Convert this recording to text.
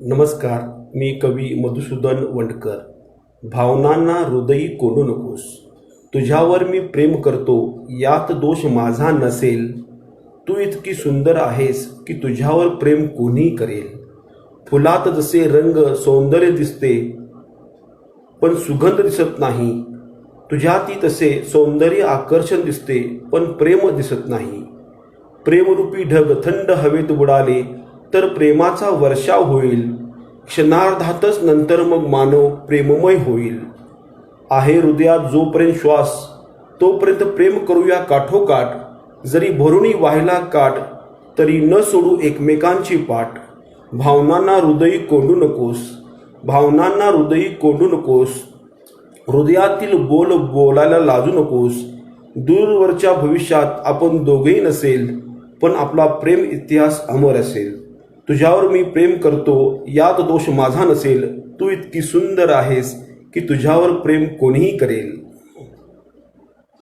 नमस्कार मी कवी मधुसूदन वंडकर. भावनांना हृदयी कोडू नकोस. तुझ्यावर मी प्रेम करतो यात दोष माझा नसेल. तू इतकी सुंदर आहेस की तुझ्यावर प्रेम कोणी करेल. फुलात जसे रंग सौंदर्य दिसते पण सुगंध दिसत नाही. तुझ्याती तसे सौंदर्य आकर्षण दिसते पण प्रेम दिसत नाही. प्रेमरूपी ढग थंड हवेत बुडाले तर प्रेमाचा वर्षाव होईल. क्षणार्धातच नंतर मग मानव प्रेममय होईल. आहे हृदयात जोपर्यंत श्वास तोपर्यंत प्रेम करूया काठोकाठ. जरी भरुणी वाहिला काठ तरी न सोडू एकमेकांची पाठ. भावनांना हृदयी कोंडू नकोस. भावनांना हृदयी कोंडू नकोस. हृदयातील बोल बोलायला लाजू नकोस. दूरवरच्या भविष्यात आपण दोघेही नसेल पण आपला प्रेम इतिहास अमर असेल. तुझ्यावर मी प्रेम करतो यात दोष माझा नसेल तू इतकी सुंदर आहेस की तुझ्यावर प्रेम कोणीही करेल.